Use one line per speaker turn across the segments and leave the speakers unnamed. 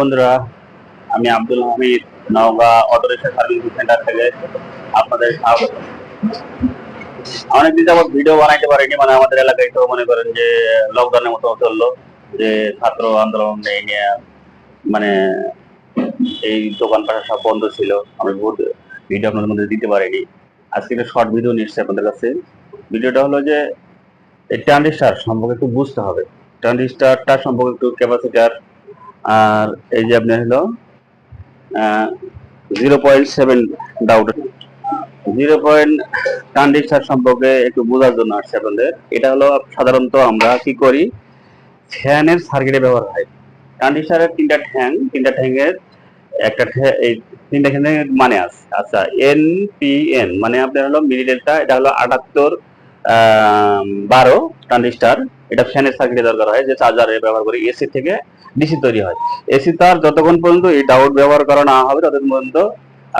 বন্ধুরা, আমি Abdul Hamid, Naogaon auto rickshaw service centre থেকে আপনাদের স্বাগত। অনেকদিন যাবত ভিডিও বানাইতে পারিনি মানে আমাদের এলাকায় তো মনে করেন যে লকডাউনের মতো চলল, যে ছাত্র আন্দোলন এই নিয়ে মানে এই দোকানপাট সব বন্ধ ছিল। আমি বহুত ভিডিও আপনাদের মধ্যে দিতে পারিনি। আজকে একটা শর্ট ভিডিও এসেছি আপনাদের কাছে। ভিডিওটা হলো যে, এই ট্রানজিস্টার সম্পর্কে একটু বুঝতে হবে। ট্রানজিস্টারটা সম্পর্কে একটু ক্যাপাসিটার আর এই যে আপনার হলো zero point seven doubt zero point transistor সম্পর্কে একটু বোঝার জন্য আসছে আপনাদের। এটা হলো সাধারণত আমরা কি করি? ফ্যানের সার্কিটে ব্যবহার হয়। ট্রানজিস্টারের তিনটা ঠ্যাং, তিনটা ঠ্যাঙের একটা এই তিনটা ঠ্যাঙের মানে আছে। আচ্ছা এন পি এন মানে আপনার হলো মিলি এটা হলো আটাত্তর বারো। ট্রানজিস্টার, এটা ফ্যানের সার্কিটে দরকার হয়, যে চার্জারে ব্যবহার করি এসি থেকে ডিসি তৈরি হয়। এসি তার যতক্ষণ পর্যন্ত এই ডাউট ব্যবহার করা না হবে, ততক্ষণ পর্যন্ত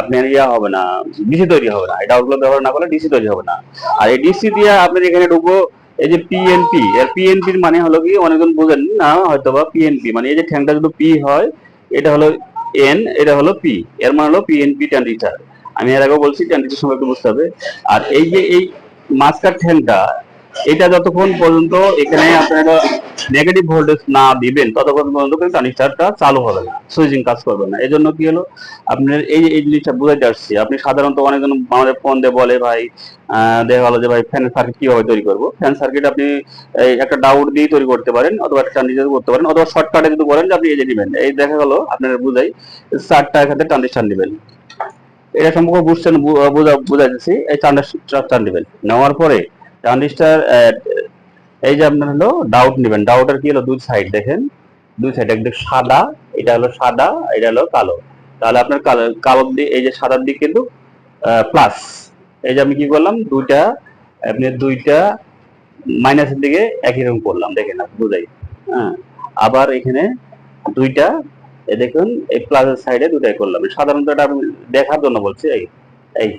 আপনার ইয়া হবে না ডিসি তৈরি হবে না। এই ডাউটগুলো ব্যবহার না করলে ডিসি তৈরি হবে না। আর এই ডিসি দিয়ে আপনি এখানে ঢুকবো, এই যে পিএনপি এর পিএনপির মানে হলো কি, অনেকজন বুঝেন, না হয়তো বা পিএনপি মানে এই যে ঠ্যাংটা যদি পি হয়, এটা হলো এন এটা হলো পি এর মানে হলো পিএনপি ট্রানজিস্টার। আমি এর আগেও বলছি, ট্রানজিস্টার সময় একটু বুঝতে হবে। আর এই যে এই মাস্কার ঠ্যাংটা এটা যতক্ষণ পর্যন্ত এখানে আপনারা নেগেটিভ ভোল্টেজ না দিবেন, ততক্ষণ পর্যন্ত কিন্তু ট্রানজিস্টারটা চালু হবে না সুইচিং কাজ করবে না। এই জন্য কি হলো, আপনার এই এই জিনিসটা বুঝাইতে আসছি। আপনি সাধারণত অনেকজন আমাদের ফোন দিয়ে বলে, ভাই দেখা গেলো যে, ভাই ফ্যান সার্কিট কীভাবে তৈরি করব? ফ্যান সার্কিট আপনি একটা ডাউট দিয়ে তৈরি করতে পারেন, অথবা ট্রানজিস্টার করতে পারেন, অথবা শর্টকাটে যদি বলেন যে, আপনি এই যে নেবেন এই দেখা গেলো, আপনার বুঝাই চারটা এখানে ট্রানজিস্টার নেবেন এটা সম্পর্কে বুঝছেন বুঝাইতেছি, এই ট্রানজিস্টার নেবেন নেওয়ার পরে ট্রানজিস্টার এই যে আপনার হলো ডাউট নেবেন। ডাউটের কি হলো? দুই সাইড দেখেন। দুই সাইড একদিক সাদা, এটা হলো সাদা, এটা হলো কালো। তাহলে আপনার কালো কালোর দিক, এই যে সাদার দিক কিন্তু প্লাস এই যে আমি কি করলাম? দুইটা, আপনি দুইটা মাইনাসের দিকে একই রকম করলাম। দেখেন, আপনি বুঝাই। হ্যাঁ। আবার এখানে দুইটা এ দেখুন, এই প্লাসের সাইডে দুটাই করলাম। সাধারণত এটা আমি দেখার জন্য বলছি, এই এই,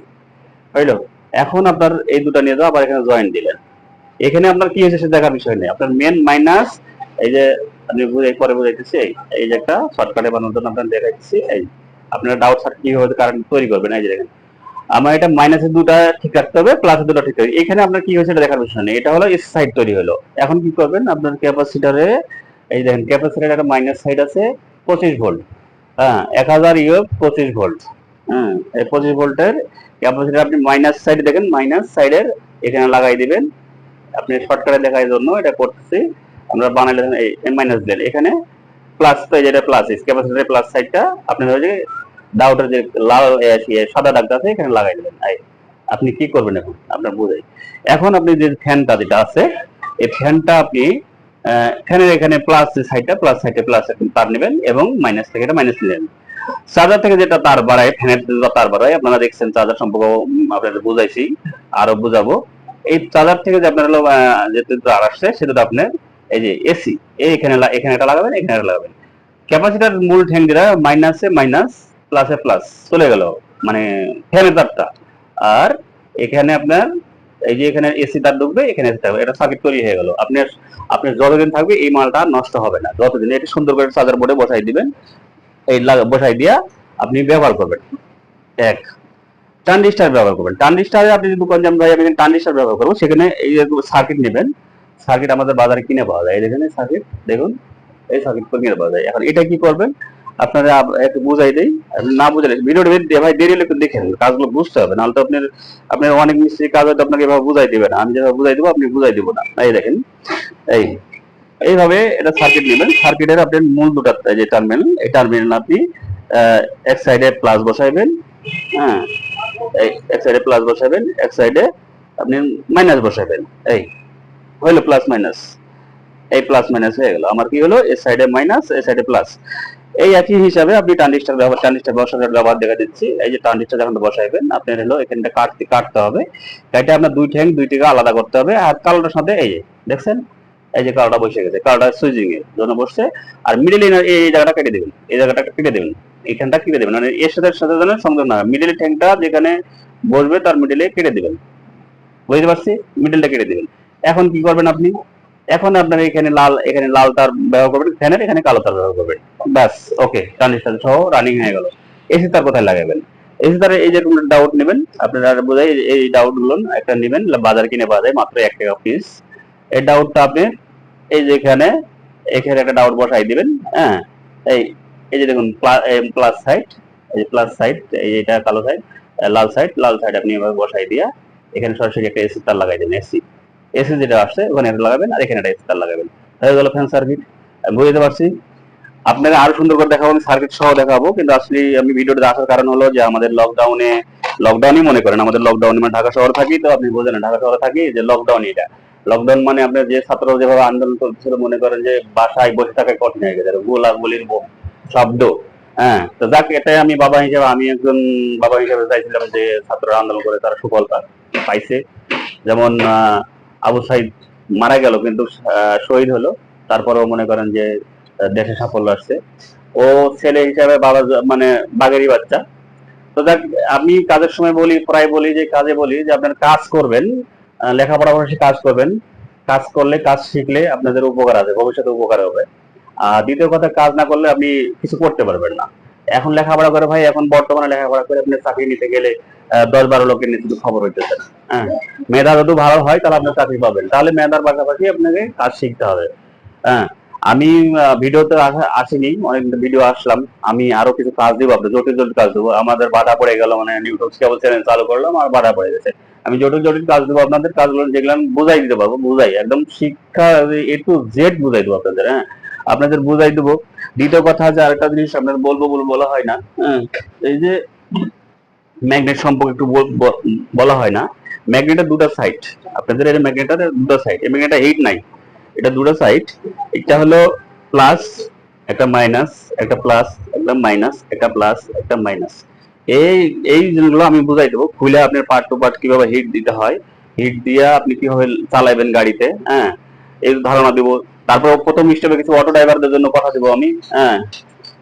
হইল? এখন আপনার এই দুটা নিয়ে যাও, আবার এখানে জয়েন দিলেন। এখানে আপনার কি হয়েছে সে দেখার বিষয় নেই। আপনার মেন মাইনাস এই যে আমি বুঝাই, পরে বুঝাইতেছি, এই যে একটা শর্টকাটে বানানোর জন্য আপনার দেখাইতেছি, এই আপনার ডাউট সার্কিট কীভাবে কারেন্ট তৈরি করবেন, এই যে দেখেন। আমার এটা মাইনাসের দুটা ঠিক রাখতে হবে প্লাসের দুটা ঠিক রাখতে এখানে আপনার কি হয়েছে এটা দেখার বিষয় নেই। এটা হলো সাইড তৈরি হলো। এখন কি করবেন, আপনার ক্যাপাসিটারে এই দেখেন ক্যাপাসিটার একটা মাইনাস সাইড আছে, পঁচিশ ভোল্ট হ্যাঁ এক হাজার ইউ পঁচিশ ভোল্ট হ্যাঁ এই পঁচিশ ভোল্টের ক্যাপাসিটার আপনি মাইনাস সাইড দেখেন মাইনাস সাইডের এখানে লাগাই দিবেন। আপনি শর্টকাটে দেখার জন্য এটা করতেছি। আমরা বানাইলে এই মাইনাস দিলেন এখানে প্লাস তো যেটা প্লাস ক্যাপাসিটারের প্লাস সাইডটা আপনার হচ্ছে ডাউটের যে লাল সাদা দাগটা আছে, এখানে লাগাই এই, আপনি কি করবেন এখন? আপনার বুঝাই এখন আপনি যে ফ্যানটা যেটা আছে, এই ফ্যানটা আপনি ফ্যানের এখানে প্লাস সাইডটা প্লাস সাইডে প্লাস তার নেবেন এবং মাইনাস থেকে এটা মাইনাস নেবেন। চার্জার থেকে যেটা তার বাড়ায় ফ্যানের যেটা তার বাড়ায়, আপনারা দেখছেন চার্জার সম্পর্ক আপনাদের বুঝাইছি, আরও বুঝাবো। এই চার্জার থেকে যে আপনার যে তার আসছে, সেটা আপনার এই যে এসি এখানে এখানে একটা লাগাবেন, এখানে একটা লাগাবেন। ক্যাপাসিটার মূল ঠ্যাং যেটা মাইনাসে মাইনাস প্লাসে প্লাস চলে গেল মানে ফ্যানের তারটা। আর এখানে আপনার, এই যে এখানে এসি তার ঢুকবে, এখানে এসি থাকবে, এটা সার্কিট তৈরি হয়ে গেল। আপনি আপনি যতদিন থাকবে এই মালটা নষ্ট হবে না, যতদিন। এটা সুন্দর করে চার্জার বোর্ডে বসাই দিবেন এই বসাই দিয়া আপনি ব্যবহার করবেন। এক। ট্রানজিস্টার ব্যবহার করবেন। ট্রানজিস্টারে আপনি যদি বলেন ভাই, আমি ট্রানজিস্টার ব্যবহার করব, সেখানে এই সার্কিট নেবেন। সার্কিট আমাদের বাজারে কিনে পাওয়া যায়। এই দেখেন সার্কিট দেখুন, এই সার্কিট কিনে পাওয়া যায়। এখন এটা কি করবেন? আপনারা একটু বুঝাই দেই। না বুঝালে, ভিডিওটা ভাই, দেরি হলে একটু দেখেন কাজগুলো বুঝতে হবে। নাহলে তো আপনার আপনার অনেক মিস্ত্রি কাজ হয়তো আপনাকে এভাবে বুঝাই দিবে না। আমি যেভাবে বুঝাই দেবো, আপনি বুঝাই দিব না। এই দেখেন, এই। এইভাবে এটা সার্কিট নেবেন। সার্কিটের আপনার মূল দুটা যে টার্মিনাল এই টার্মিনাল আপনি এক সাইডে প্লাস বসাইবেন হ্যাঁ এক সাইডে প্লাস বসাবেন এক সাইডে আপনি মাইনাস বসাবেন এই, হইল প্লাস মাইনাস এই প্লাস মাইনাস হয়ে গেল। আমার কি হলো? এই সাইডে মাইনাস এই সাইডে প্লাস এই একই হিসাবে আপনি ট্রানজিস্টার ব্যবহার ট্রানজিস্টার বসানোর ব্যবহার দেখা দিচ্ছি। এই যে ট্রানজিস্টার যখন বসাইবেন, আপনার হলো এখানটা কাটতে কাটতে হবে। কাটে আপনার দুই ঠ্যাং, দুই আলাদা করতে হবে। আর কালোটার সাথে এই দেখছেন? এই যে কালোটা বসে গেছে, কালোটা সুইচিং এর জন্য বসছে, আর মিডল এই জায়গাটা কেটে দেবেন, এই জায়গাটা কেটে দেবেন, এইখানটা কেটে দেবেন মানে এর সাথে সাথে যেন সংযোগ না মিডল ঠ্যাংটা যেখানে বসবে তার মিডলে কেটে দেবেন। বুঝতে পারছি? মিডলটা কেটে দেবেন। এখন কি করবেন আপনি? এখন আপনার এখানে লাল এখানে লাল তার ব্যবহার করবেন, ফ্যানের এখানে কালো তার ব্যবহার করবেন। ব্যাস ওকে ট্রানজিস্টার সহ রানিং হয়ে গেল। এসি তার কোথায় লাগাবেন? এসি তার এই যে ডাউট নেবেন, আপনারা বোঝাই এই ডাউটগুলো একটা নেবেন, বাজার কিনে পাওয়া যায় মাত্র এক টাকা পিস এই ডাউটটা আপনি এই যে এখানে এখানে একটা ডাউট বসাই দিবেন হ্যাঁ? এই এই যে দেখুন প্লাস সাইড এই যে প্লাস সাইড এই এটা কালো সাইড লাল সাইড লাল সাইড আপনি এভাবে বসাই দিয়া এখানে সরাসরি একটা এসি তার লাগাই দেবেন এসি এসি যেটা আসছে, ওখানে একটা লাগাবেন আর এখানে একটা এসি তার লাগাবেন। হয়ে গেল ফ্যান সার্কিট আমি বুঝতে পারছি। আপনাকে আরও সুন্দর করে দেখাবো, আমি সার্কিট সহ দেখাবো, কিন্তু আসলে আমি ভিডিওটা আসার কারণ হলো যে আমাদের লকডাউনে লকডাউনই মনে করেন, আমাদের লকডাউনে মানে ঢাকা শহরে থাকি, তো আপনি বোঝেন ঢাকা শহরে থাকি, যে লকডাউন এটা। লকডাউন মানে আপনার যে ছাত্র যেভাবে আন্দোলন করছিল, মনে করেন যে বাসায় বসে থাকা কঠিন হয়ে গেছে গোলা গুলির ব- শব্দ হ্যাঁ? তো যাক, এটাই আমি বাবা হিসেবে, আমি একজন বাবা হিসেবে চাইছিলাম যে ছাত্ররা আন্দোলন করে, তারা সুফল পাইছে। যেমন আবু সাইদ মারা গেল, কিন্তু শহীদ হলো। তারপরেও মনে করেন যে দেশে সাফল্য আসছে। ও ছেলে হিসাবে বাবা মানে বাগেরই বাচ্চা। তো দেখ আমি কাজের সময় বলি, প্রায় বলি যে, কাজে বলি যে, আপনার কাজ করবেন লেখাপড়া পাশাপাশি কাজ করবেন। কাজ করলে, কাজ শিখলে আপনাদের উপকার আছে ভবিষ্যতে উপকার হবে। আর দ্বিতীয় কথা, কাজ না করলে আপনি কিছু করতে পারবেন না। এখন লেখাপড়া করে ভাই, এখন বর্তমানে লেখাপড়া করে আপনি চাকরি নিতে গেলে দশ বারো লোকের নিচে শুধু খবর হইতেছে না। হ্যাঁ মেধা যদি ভালো হয়, তাহলে আপনি চাকরি পাবেন। তাহলে মেধার পাশাপাশি আপনাকে কাজ শিখতে হবে। হ্যাঁ আমি ভিডিওতে আসা- আসিনি, অনেক ভিডিও আসলাম। আমি আরও কিছু কাজ দিব আপনার জটিল জটিল কাজ দেবো। আমাদের বাধা পড়ে গেল মানে ইউটিউব কেবল চ্যানেল চালু করলাম, আর বাধা পড়ে গেছে। আমি জটিল জটিল কাজ দেবো, আপনাদের কাজগুলো যেগুলো আমি বুঝাই দিতে পারব, বুঝাই। একদম শিক্ষা এ টু জেড বুঝাই দেবো আপনাদের হ্যাঁ? আপনাদের বুঝাই দেবো। দ্বিতীয় কথা যে আরেকটা জিনিস, আপনাদের বলব বলে বলা হয় না হ্যাঁ? এই যে ম্যাগনেট সম্পর্কে একটু বল- হয় না। ম্যাগনেটের দুটো সাইড আপনাদের এই ম্যাগনেটের দুটো সাইড এই ম্যাগনেটটা এইট নাই এটা দুটো সাইড একটা হলো প্লাস একটা মাইনাস একটা প্লাস একটা মাইনাস একটা প্লাস একটা মাইনাস এই এই জিনিসগুলো আমি বুঝাই দেবো। খুলে আপনার পার্ট টু পার্ট কীভাবে হিট দিতে হয়। হিট দিয়ে আপনি কীভাবে চালাবেন গাড়িতে হ্যাঁ? এই ধারণা দিব। তারপর প্রথম স্টেপে কিছু অটো ড্রাইভারদের জন্য কথা দিব আমি হ্যাঁ?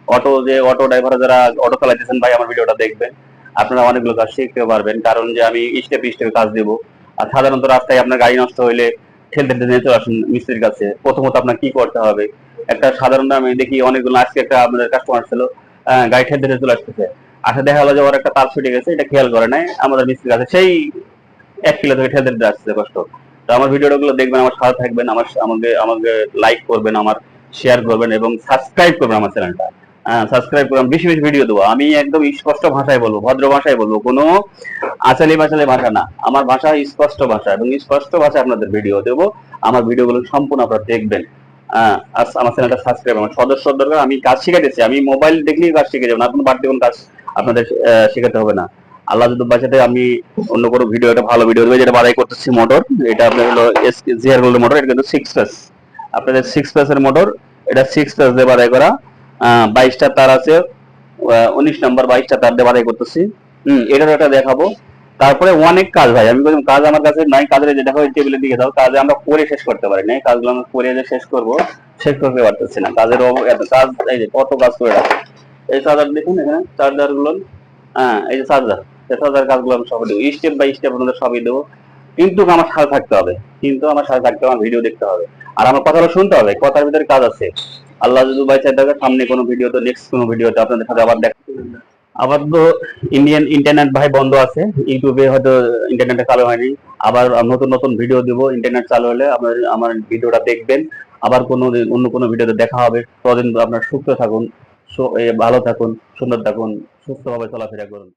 অটো যে অটো ড্রাইভার যারা অটো চালাইতেছেন, ভাই, আমার ভিডিওটা দেখবেন। আপনারা অনেকগুলো কাজ শিখতে পারবেন। কারণ যে আমি স্টেপ স্টেপে কাজ দেব। আর সাধারণত রাস্তায় আপনার গাড়ি নষ্ট হইলে ঠেলতে ঠেলতে চলে আসুন মিস্ত্রির কাছে। প্রথমত আপনার কি করতে হবে? একটা সাধারণ আমি দেখি অনেকগুলো আজকে একটা আমাদের কাস্টমার ছিল গাড়ি ঠেলতে চলে আসতেছে। আসে দেখা গেলো যে ওর একটা তার ছুটে গেছে, এটা খেয়াল করে নাই, আমাদের মিস্ত্রির কাছে। সেই এক কিলো থেকে ঠেলতে ঠেলতে আসছে কষ্ট। তো আমার ভিডিওটা গুলো দেখবেন, আমার সাথে থাকবেন, আমার, আমাকে আমাকে লাইক করবেন, আমার শেয়ার করবেন এবং সাবস্ক্রাইব করবেন আমার চ্যানেলটা সাবস্ক্রাইব করবেন বেশি বেশি ভিডিও দেবো। আমি একদম স্পষ্ট ভাষায় বলব, ভদ্র ভাষায় বলব। কোনো আচালি বাচালি ভাষা না। আমার ভাষা স্পষ্ট ভাষা এবং স্পষ্ট ভাষায় আপনাদের ভিডিও দেবো। আমার ভিডিওগুলো সম্পূর্ণ আপনারা দেখবেন। আমার চ্যানেলটা সাবস্ক্রাইব আমার সদস্য দরকার, আমি কাজ শিখাইতেছি। আমি মোবাইল দেখলেই কাজ শিখে যাব, না কোনো বাড়তি কোনো কাজ আপনাদের শেখাতে হবে না। আল্লাহ যদি আমি অন্য কোনো ভিডিও একটা ভালো ভিডিও দেবো, যেটা বাড়াই করতেছি মোটর এটা আপনার হলো জিআর গোল্ড মোটর এটা কিন্তু সিক্স প্লাস আপনাদের সিক্স প্লাসের মোটর এটা সিক্স প্লাস দিয়ে বাড়াই করা। বাইশটা তার আছে। উনিশ নাম্বার বাইশটা তার দিয়ে করতেছি। হম এটার একটা দেখাবো। তারপরে অনেক কাজ ভাই, আমি বললাম কাজ আমার কাছে নাই, কাজের যে দেখো টেবিলের দিকে দাও কাজে আমরা করে শেষ করতে পারি না এই কাজগুলো আমরা করে যে শেষ করব, শেষ করতে পারতেছি না। কাজের এত কাজ, এই যে কত কাজ করে রাখছে এই চার্জার দেখুন এখানে চার্জারগুলো হ্যাঁ এই যে চার্জার, এই চার্জার কাজগুলো আমি সব দেবো। স্টেপ বাই স্টেপ আপনাদের সবই দেবো। কিন্তু আমার সাথে থাকতে হবে, কিন্তু আমার সাথে থাকতে হবে, আমার ভিডিও দেখতে হবে। আর আমার কথাটা শুনতে হবে, কথার ভিতরে কাজ আছে। আল্লাহ যদি বাইচা থাকে সামনে কোনো ভিডিও তো নেক্সট কোনো ভিডিওতে আপনাদের সাথে আবার দেখা আবার তো ইন্ডিয়ান ইন্টারনেট ভাই বন্ধ আছে ইউটিউবে হয়তো ইন্টারনেটে চালু হয়নি। আবার নতুন নতুন ভিডিও দিব ইন্টারনেট চালু হলে আপনার, আমার ভিডিওটা দেখবেন। আবার কোনো অন্য কোনো ভিডিওতে দেখা হবে। ততদিন আপনার সুস্থ থাকুন ভালো থাকুন, সুন্দর থাকুন, সুস্থভাবে চলাফেরা করুন।